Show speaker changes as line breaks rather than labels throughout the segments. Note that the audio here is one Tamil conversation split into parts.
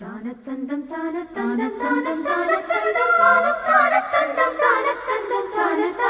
தானத்தந்தம் தானத்தந்தம் தானம் தானத்தந்தம் தானம் தானத்தந்தம் தானத்தந்தம்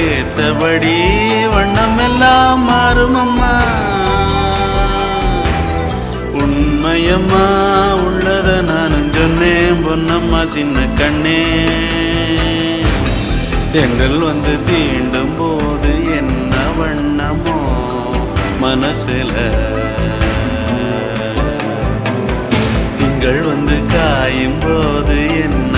அதுக்கேத்தபடி வண்ணம் எல்லாம் மாறுமம்மா உண்மையம்மா உள்ளத நானும் சொன்னேன் பொன்னம்மா சின்ன கண்ணே. தென்றல் வந்து தீண்டும் போது என்ன வண்ணமோ மனசுல. திங்கள் வந்து காயும் போது என்ன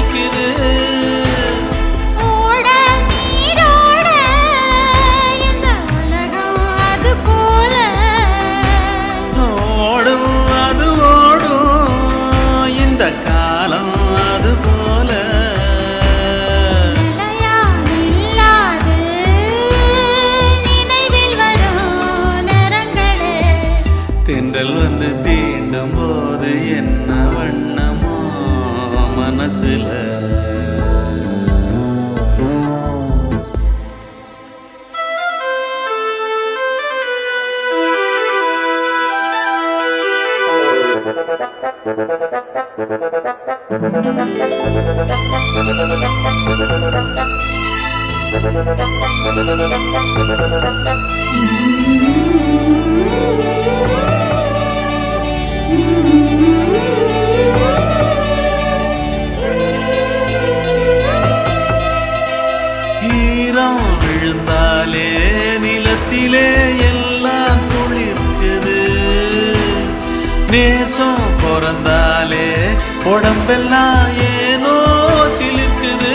மனசுல ஈரம் நிலத்திலே எல்லாம் குளிர்க்குது. நேசம் பிறந்தாலே உடம்பெல்லாம் ஏனோ சிலிர்க்குது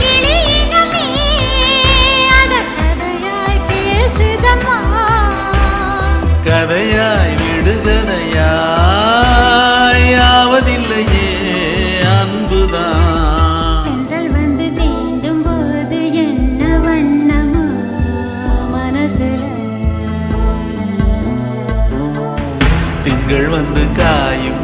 கிளியினமே அத கதையாய்
ஆவதில்லையே அன்புதான்.
வந்து தீண்டும் போது என்ன வண்ணமோ மனசுல?
திங்கள் வந்து காயும்